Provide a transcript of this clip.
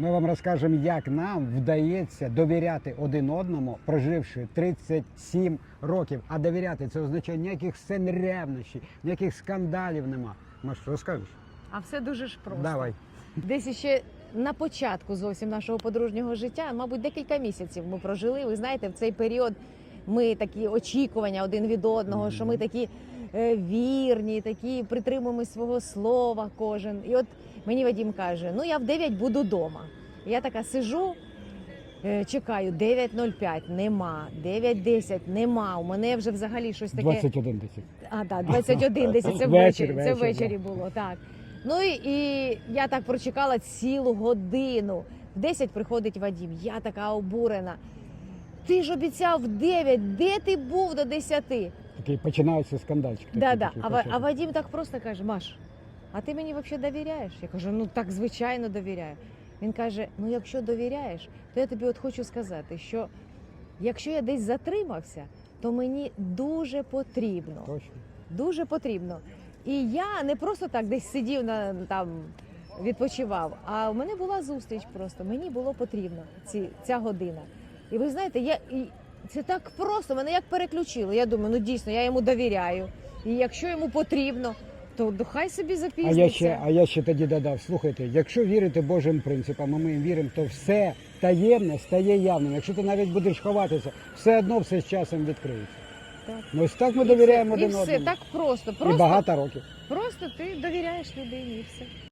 Ми вам розкажемо, як нам вдається довіряти один одному, проживши 37 років. А довіряти це означає ніяких сцен ревнощі, ніяких скандалів нема. Маш, розкажеш? А все дуже ж просто. Давай. Десь ще на початку зовсім нашого подружнього життя, мабуть, декілька місяців ми прожили. Ви знаєте, в цей період ми такі очікування один від одного, що ми такі вірні, такі притримуємось свого слова кожен. І от мені Вадім каже: ну я в 9 буду вдома. Я така сижу. е, Чекаю 9.05, нема, 9.10, нема. У мене вже взагалі щось таке. 21 10. А, так, 21 10, це ввечері. Це ввечері було, так. Ну і, і я так прочекала цілу годину. В 10 приходить Вадім. Я така обурена. Ти ж обіцяв в 9, де ти був до 10? Такий починається скандальчик. такий, Да, да. А, а. Вадім так просто каже: Маш, а ти мені взагалі довіряєш? Я кажу, ну так звичайно довіряю. Він каже: Ну, якщо довіряєш, то я тобі от хочу сказати, що якщо я десь затримався, то мені дуже потрібно. Точно. Дуже потрібно. І я не просто так десь сидів на там відпочивав. А в мене була зустріч просто. Мені було потрібно ці, ця година. І ви знаєте, я і це так просто, мене як переключило. Я думаю, ну дійсно, я йому довіряю. І якщо йому потрібно, то хай собі А запізниться. я ще, а я ще тоді додав: слухайте, якщо вірити Божим принципам, а ми їм віримо, то все таємне стає явним. Якщо ти навіть будеш ховатися, все одно все з часом відкриється. Так. Ну ось так ми І довіряємо все, один і все одному. так просто. І Просто, багато років. просто ти довіряєш людині і все.